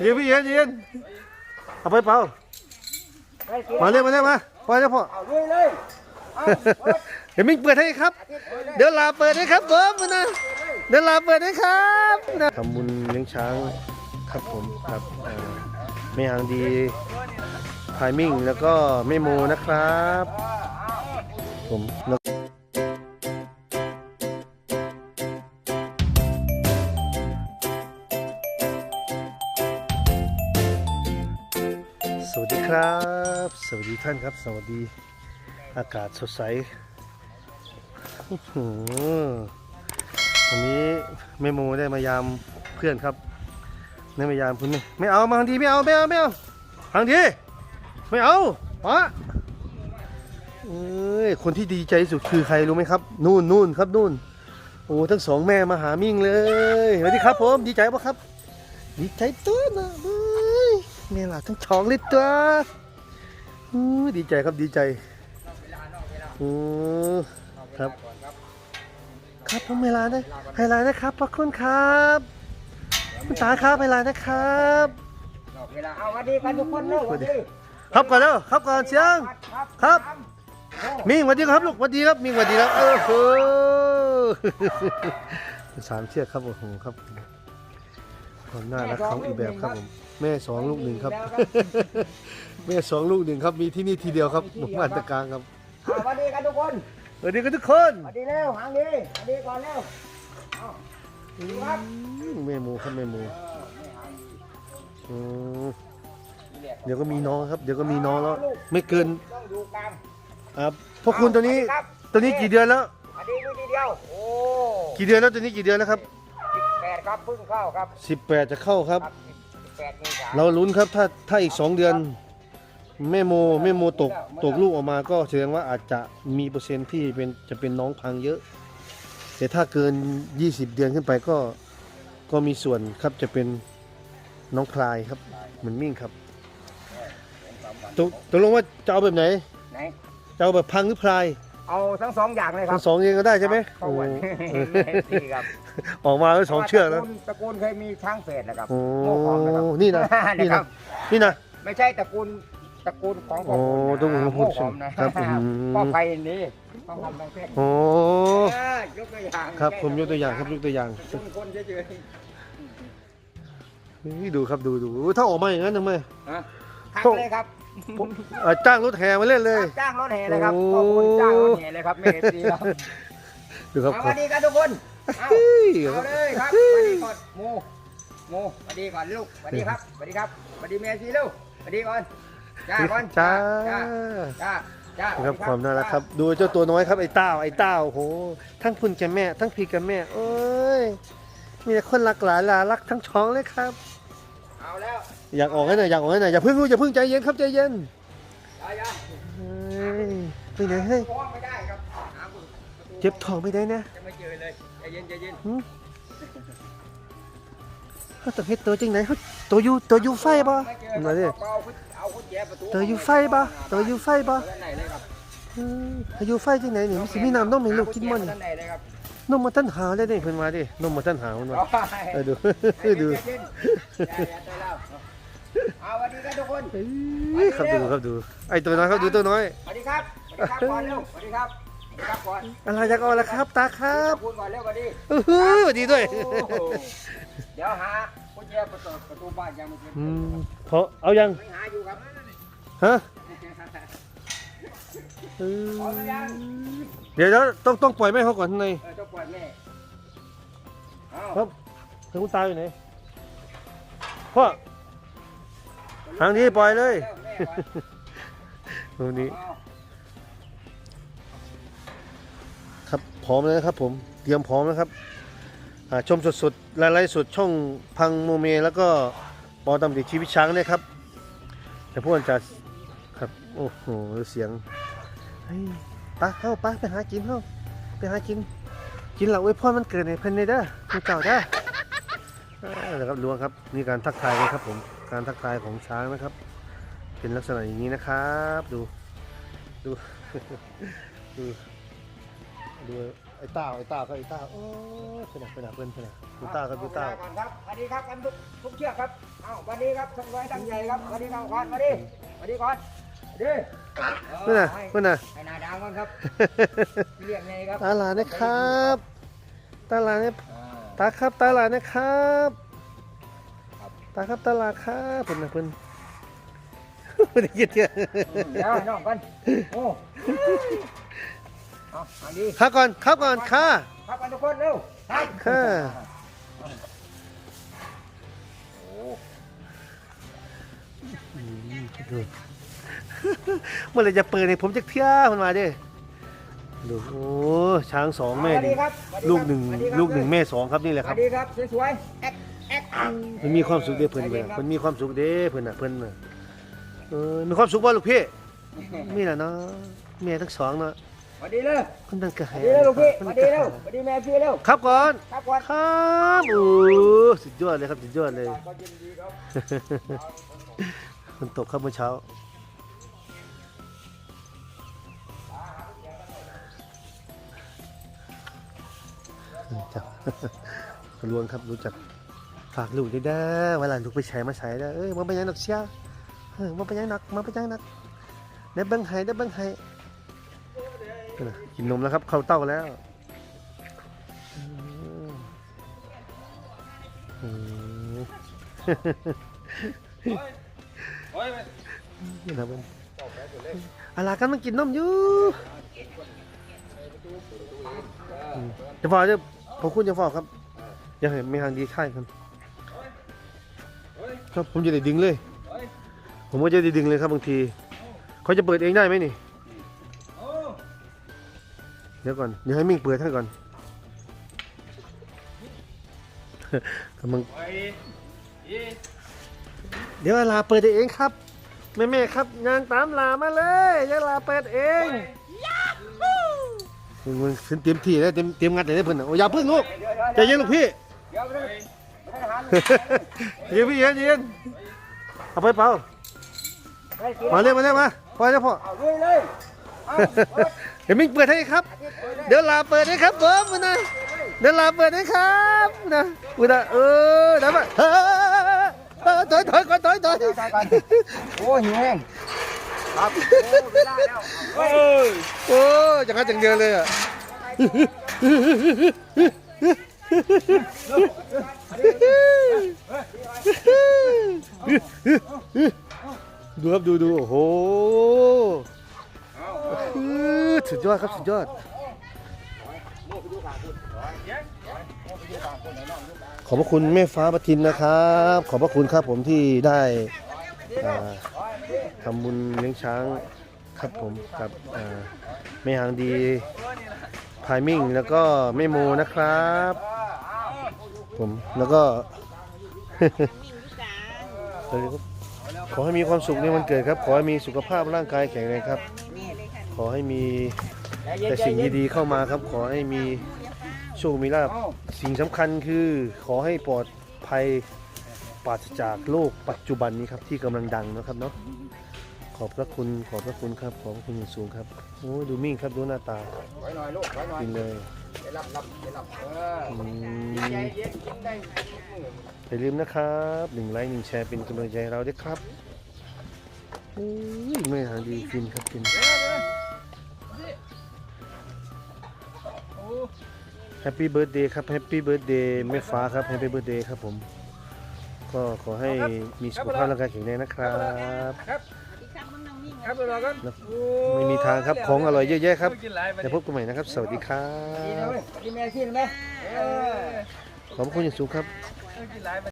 เย็นพี่เย็นเย็นเอาไปเปล่ามาเลยมาเลยมาปล่อยแล้วพ่อเอาลุยเลยเอาเปิดเดี๋ยวมิงเปิดให้ครับ เดี๋ยวลาเปิดให้ครับผมนะ เดี๋ยวลาเปิดให้ครับนะทำบุญเลี้ยงช้างครับผมครับอ่าแม่หางดีพายมิ่งแล้วก็แม่โมนะครับ ผม สวัสดีครับ สวัสดีท่านครับ สวัสดีอากาศสดใสวันนี้แม่โมได้มายามเพื่อนครับได้มายามคุณแม่ไม่เอามาทางทีไม่เอาไม่เอาไม่เอาทางทีไม่เอาปะเอ้ยคนที่ดีใจสุดคือใครรู้ไหมครับ นู่นนู่นครับนู่นโอ้ทั้งสองแม่มาหามิ่งเลยสวัสดีครับผมดีใจปะครับ ดีใจตัวนะ เฮ้ยแม่หลานทั้งสองเลยตัวอู้ดีใจครับดีใจอือครับ ครับผมเวลาได้เวลานะครับขอบคุณครับคุณตาครับเวลานะครับเวลาเอาสวัสดีกันทุกคนเร็วสวัสดีครับก่อนแล้วครับก่อนเสียงครับ มิ่งสวัสดีครับลูกสวัสดีครับมิ่งสวัสดีครับเออโหสามเชือกครับโอ้โหครับความน่ารักของอีกแบบครับผม แม่สองลูกหนึ่งครับ แม่สองลูกหนึ่งครับมีที่นี่ทีเดียวครับหมู่บ้านตะกลางครับเอาสวัสดีกันทุกคนสวัสดีกันทุกคนสวัสดีเร็วหางดีสวัสดีก่อนเร็วเอาอืมแม่หมูครับแม่หมูอืมเดี๋ยวก็มีน้องครับ เดี๋ยวก็มีน้องแล้วไม่เกินต้องดูกลางอ่าพวกคุณตัวนี้ครับตัวนี้กี่เดือนแล้วสวัสดีลูกทีเดียวโอ้กี่เดือนแล้วตัวนี้กี่เดือนแล้วครับ สิบแปดครับเพิ่งเข้าครับ 18 จะเข้าครับสิบแปดมีสาม เราลุ้นครับถ้าถ้าอีก 2 เดือนแม่โมแม่โมตกตกลูกออกมาก็แสดงว่าอาจจะมีเปอร์เซ็นต์ที่เป็นจะเป็นน้องพังเยอะ แต่ถ้าเกิน 20 เดือนขึ้นไปก็ก็มีส่วนครับจะเป็นน้องพลายครับเหมือนมิ่งครับตกตกลงว่าจะเอาแบบไหนไหนจะเอาแบบพังหรือพลาย เอาทั้งสองอย่างเลยครัทั้บงสองเองก็ได้ใช่ไหมเข้าวันโอ้ดีครับออกมาแล้วสองเชือกแล้วตระกูลตระกูลเคยมีช้างเฟสนะครับโอ้โม่หอมนะครับนี่นะนี่นะคนะรับ นี่นะ ไม่ใช่ตระกูลตระกูลของผมโอ้ตระกูลของผมโม่หอมนะครับอืม พ่อไผ่นี่พ่อทำบางเพศโอ้เออยกตัวอย่างครับผมยกตัวอย่างครับยกตัวอย่างคนคนเฉยนี่ดูครับดูดูถ้าออกมาอย่างนั้นทำไม ๆฮะทักเลยครับ ผมอะจ้างรถแห่มาเล่นเลย จ้างรถแห่เลยครับโอ้ ขอบคุณจ้างรถแห่เลยครับไม่เอฟซีครับดูครับเอาสวัสดีกันทุกคนเอาเฮ้ยเอาเลยครับสวัสดีก่อนโมโมสวัสดีก่อนลูกสวัสดีครับสวัสดีครับสวัสดีเมซีลูกสวัสดีก่อนจ้าก่อนจ้าจ้าจ้าจ้าครับความน่ารักครับ ดูเจ้าตัวน้อยครับไอ้เต้าไอ้เต้าโอ้โหทั้งคุณกับแม่ ทั้งพี่กับแม่โอ้ยมีแต่คนรักหลานหลานรักทั้งช้องเลยครับ เอาแล้ว อยากออกให้หน่อยอยากออกให้หน่อยอย่าเพิ่งรู้อย่าเพิ่งใจเย็นครับใจเย็นจ้าจ้าเฮ้ยไปไหนเฮ้ยฟ้องไม่ได้ครับหาประตูเจ็บท้องไม่ได้นะจะไม่เจอเลยใจเย็นใจเย็นหึเขาต้องเฮ็ดตัวจริงไหนเขาตัวอยู่ตัวอยู่ไฟบ่ไม่เจอมาดิเอาเอากุญแจประตูตัวอยู่ไฟบ่ตัวอยู่ไฟบ่ด้านในเลยครับเฮ้ยเขาอยู่ไฟจริงไหนนี่มันสิมีน้ำนมให้ลูกกินบ่นี่ด้านในเลยครับนมมาท่านหาเลยนี่เพิ่นมาดินมมาท่านหาเพิ่นมาเออดู ดู ใจเย็นใจเย็นใจเย็นเอา สวัสดีครับทุกคนเอ้ยครับดูครับดู ไอ้ตัวน้อยครับดูตัวน้อย สวัสดีครับ สวัสดีครับก่อนเร็ว สวัสดีครับสวัสดีครับก่อนอะไรจะเอาละครับตาครับขอบคุณก่อนเร็วสวัสดีอื้อหือสวัสดีด้วยโอ้โหเดี๋ยวหากุญแจประตูประตูบ้านยังไม่เจออืมพอเอายังไม่หาอยู่ครับ ฮะเออเดี๋ยวเดี๋ยวต้องต้องปล่อยแม่เขาก่อนข้างในเออเจ้าปล่อยแม่เอาครับแล้วคุณตาอยู่ไหนพ่อ ทางนี้ปล่อยเลยแม่ไว้ตรงนี้เอาครับพร้อมแล้วนะครับผมเตรียมพร้อมแล้วครับอ่าชมสดๆไลฟ์สดช่องพังโมเม แล้วก็ปอตำติชีวิตช้างเนี่ยครับแต่พวกมันจะครับโอ้โหเสียงเฮ้ยไปะเข้าไปไปหากินเข้าไปหากิน กินเหล่าไว้พ่อมันเกิดในเพิ่นในเด้อมันเก่าเด้ออ่านะครับลวงครับนี่การทักทายกันครับผม การทักทายของช้างนะครับ เป็นลักษณะอย่างนี้นะครับ ดู ดู ดู ดู ไอ้ต้าไอ้ต้าครับไอ้ต้าโอ้ยเพื่อนน่ะเพื่อนน่ะเพื่อนเพื่อนน่ะดูต้าครับดูต้าก่อนครับสวัสดีครับกันทุกทุกเชือกครับเอ้าสวัสดีครับทั้งไว้ทั้งใหญ่ครับสวัสดีครับก่อนสวัสดีสวัสดีก่อนสวัสดีเพื่อนน่ะให้เพื่อนน่ะให้หนาดังก่อนครับเรียกไงครับตาหลานนะครับ ตาหลานเนี่ยอ่าตาครับตาหลานนะครับครับ ตาครับตาหลานครับเพื่อนน่ะเพื่อนไม่ได้ยินเถอะเดี๋ยวให้น้องกันโอ้เอาอันนี้ข้าก่อนข้าก่อนข้าครับกันทุกคนเร็วครับค่ะโอ้อืมดูเมื่อไหรจะเปิดให้ผมจะเที่ยมันมาดิดูโอ้ช้างสองแม่สวัสดิดีครับสวัสดีครับลูกหนึ่งสวัสดีครับลูกหนึ่งแม่สองครับนี่แหสละควัรับ สดีครับสวยๆแอ๊กแอ๊ก มันมีความสุขเด้เพื่อนเพื่อนมันมีความสุขเด้เพื่อนน่ะเพื่อนน่ะเออมีความสุขบ่ลูกพี่มีแหละเนาะแม่ทั้งสองเนาะสวัสดีเลยคนนั้นก็สให้วัสดีเลยลูกพี่คสนวันั้สนดีก็เร็วให้สวัสดีแม่พี่เร็วครับก่อนครับก่อนครับโอ้สุดยอดเลยครับสุดยอดเลยก็ยินดีครับฝนตกครับเมื่อเช้าจับลวนครับรู้จัก ฝากลูกด้วยเด้อเวลาลูกไปใช้มาใช้เด้อเอ้ยมาไปยังหนักเชียเออมาไปยังหนักมาไปยังหนักได้เบิ้งไห้ได้เบิ้งไห้กินนมแล้วครับเข้าเต้าแล้วอืมอืมนี่นะเพื่อนอะไรกันมันกินนมอยู่อืมจะฟอกจะผมคุณจะฟอกครับย่าให้ไม่ทางดีค่ายกัน ครับผมจะได้ดึงเลย ผมก็จะได้ดึงเลยครับบางที เขาจะเปิดเองได้ไหมนี่ เดี๋ยวก่อน เดี๋ยวให้มิ่งเปิดให้ก่อนกำลังเดี๋ยวลาเปิดเองครับ แม่แม่ๆครับงานตามลามาเลยยายลาเปิดเองมันเตรียมที่แล้วเตรียมเตรียมงัดเลยนะเพื่อนน่ะโอ้ยอย่าพึ่งลูกใจเย็นลูกพี่เดี๋ ยวไปเลยไม่ได้หันเย็นพี่เย็นเย็นเอาไปเปล่าไม่กินมาเร็วมาเร็วมาพอแล้วพ่อเอาเลยเลยเอาเปิดเดี๋ยวมิ่งเปิดให้ครับอาทิตย์เปิดเลยเดี๋ยวลาเปิดให้ครับผมมานะเดี๋ยวลาเปิดให้ครับนะอุยนะเออได้ปะเออเออถอยถอยก่อนถอยถอยเอาใจก่อนโอ้หิวแห้งครับโอ้เวลาแล้วเฮ้ยโอ้ยอย่างนั้นอย่างเดียวเลยอะ ดูครับดูดูโอ้โหสุดยอดครับสุดยอด ขอบพระคุณแม่ฟ้าปทินนะครับ ขอบพระคุณครับผมที่ได้ทำบุญเลี้ยงช้างครับผมกับแม่หางดีพายมิ่งแล้วก็แม่โมนะครับ ผมแล้วก็ ขอให้มีความสุขในวันเกิดครับ ขอให้มีสุขภาพร่างกายแข็งแรงครับ ขอให้มีแต่สิ่งดีๆเข้ามาครับ ขอให้มีโชคมีลาภสิ่งสำคัญคือขอให้ปลอดภัยปราศจากโรคปัจจุบันนี้ครับที่กำลังดังนะครับเนาะขอบพระคุณขอบพระคุณครับขอบพระคุณอย่างสูงครับโอ้ดูมิ่งครับดูหน้าตาไว้หน่อยลูกไว้หน่อยกินเลย เดี๋ยวรับรับเดี๋ยวรับเอออืใจมเย็นกินได้อย่าลืมนะครับหนึ่งไลค์หนึ่งแชร์เป็นกำลังใจให้เราด้วยครับอุ้ยไม่ทางดีฟินครับฟินแฮปปี้เบิร์ดเดย์ครับแฮปปี้เบิร์ดเดย์แม่ฟ้าครับแฮปปี้เบิร์ดเดย์ครับผม ก็ขอให้มีสุขภาพร่างกายแข็งแรงนะครับ ครับ ครับรอกันไม่มีทางครับของอร่อยเยอะแยะครับจะพบกันใหม่นะครับ สวัสดีครัดีนะบเว้ยดีแม่ที่ไหมเออขอบคุณอย่างสูงครับกินหลาย